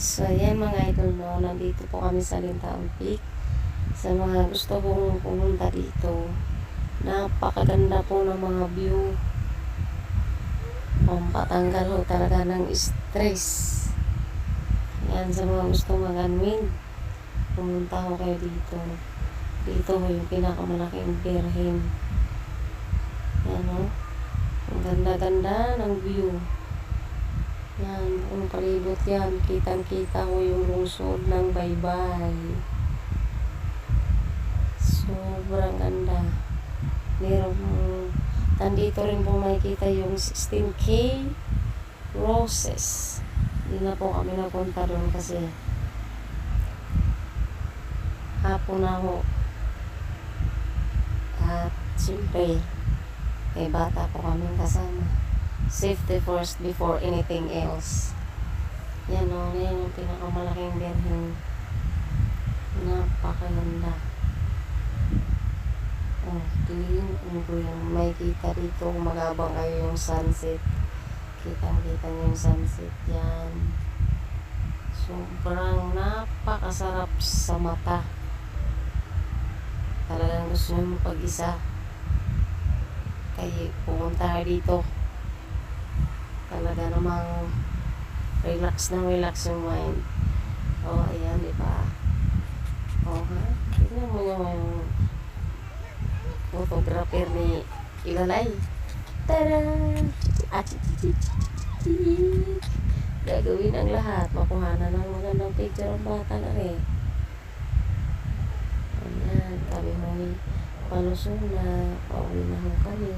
So, yan mga idol, no? Nandito po kami sa Lintaon Peak. Sa mga gusto pong pumunta dito, napakaganda po ng mga view. Pampatanggal ho talaga ng stress. Yan, sa mga gusto mag-unwind, pumunta ho kayo dito. Dito ho yung pinakamalaking birhen. Yan o. Ang ganda-ganda ng view. Yan, kung palibot yan, kitang-kita ko yung lungsod ng baybay. Sobrang ganda. Meron nandito rin po makikita yung 16K roses. Hindi na po kami napunta doon kasi hapon na ho. At siyempre, may bata po kaming kasama safety first before anything else. Yan o, yan yung pinakamalaking birhen. Napakaganda. Oh, clean. Ano po yung may kita dito kung magabang kayo yung sunset. Kitang-kita niyo yung sunset. Yan. Sobrang napakasarap sa mata. Talagang gusto nyo pag-isa. Kaya pumunta dito talaga namang relax na relax yung mind. Oh, ayan, di ba? Oh, ha? Tignan mo yung, yung photographer ni Ilalay. Tada! At Gagawin ang lahat. Makuhanan ng magandang picture ang bata na rin. Ayan, kami ho'y palusong na. Pauwi na ho kami.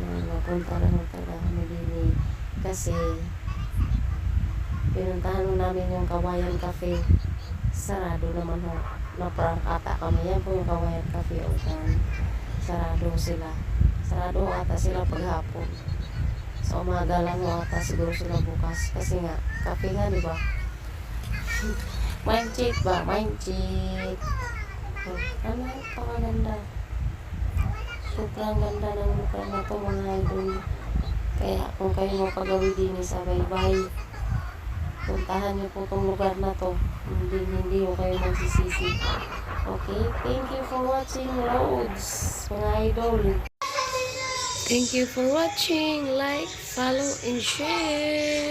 Eh. Kasi, pinuntahan ho namin yung Kawayan Cafe. Sarado naman ho. Na-prank ata kami. Yan po yung Kawayan Cafe. O. Sarado sila. Sarado ata sila paghapon. Sa umaga lang ho ata siguro sila bukas. Kasi nga, cafe nga, di ba? Mind check ba? Mind check. Oh, ano, pakaganda. Sobrang ganda ng lugar na to mga idol. Kaya kung kayo magpagawi din sa baybay, puntahan niyo po tong lugar na to. Hindi, hindi ko kayo magsisisi. Okay? Thank you for watching Roads, mga idol. Thank you for watching. Like, follow, and share.